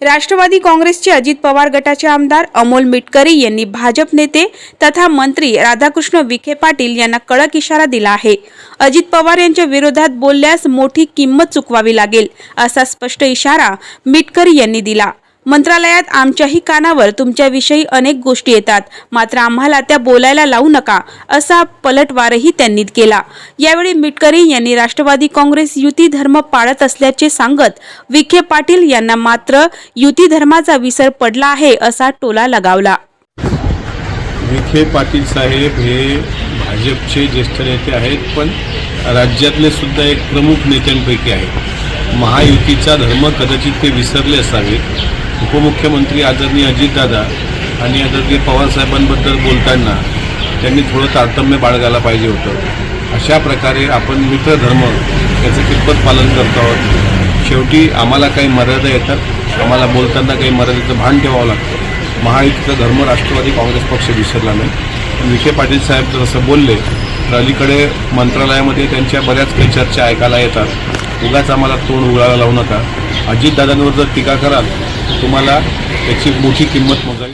राष्ट्रवादी काँग्रेसचे अजित पवार गटाचे आमदार अमोल मिटकरी यांनी भाजप नेते तथा मंत्री राधाकृष्ण विखे पाटील यांना कडक इशारा दिला आहे. अजित पवार यांच्या विरोधात बोलल्यास मोठी किंमत चुकवावी लागेल असा स्पष्ट इशारा मिटकरी यांनी दिला. मंत्रालयात आमच्याही कानावर तुमच्याविषयी अनेक गोष्टी येतात. मात्र आम्हाला त्या बोलायला लावू नका असा पलटवारही त्यांनी केला. यावेळी मिटकरी यांनी राष्ट्रवादी काँग्रेस युती धर्म पाळत असल्याचे सांगत विखे पाटील यांना मात्र युती धर्माचा विसर पडला आहे असा टोला लगावला. विखे पाटील साहेब हे भाजपचे ज्येष्ठ नेते आहेत पण राज्यातले सुद्धा एक प्रमुख नेत्यांपैकी आहेत. महायुतीचा धर्म कदाचित ते विसरले असावेत. उपमुख्यमंत्री आदरणीय अजितदादा आणि आदरणीय पवारसाहेबांबद्दल बोलताना त्यांनी थोडं तारतम्य बाळगायला पाहिजे होतं. अशा प्रकारे आपण मित्रधर्म याचं कितपत पालन करतो आहोत. शेवटी आम्हाला काही मर्यादा येतात. आम्हाला बोलताना काही मर्यादेचं भान ठेवावं लागतं. महायुतीचा धर्म राष्ट्रवादी काँग्रेस पक्ष विसरला नाही. विखे पाटील साहेब जर असं बोलले तर अलीकडे मंत्रालयामध्ये त्यांच्या बऱ्याच काही चर्चा ऐकायला येतात. उगाच आम्हाला तोंड उघडायला लावू नका. अजितदादांवर जर टीका कराल तर तुम्हाला त्याची मोठी किंमत मोजावी.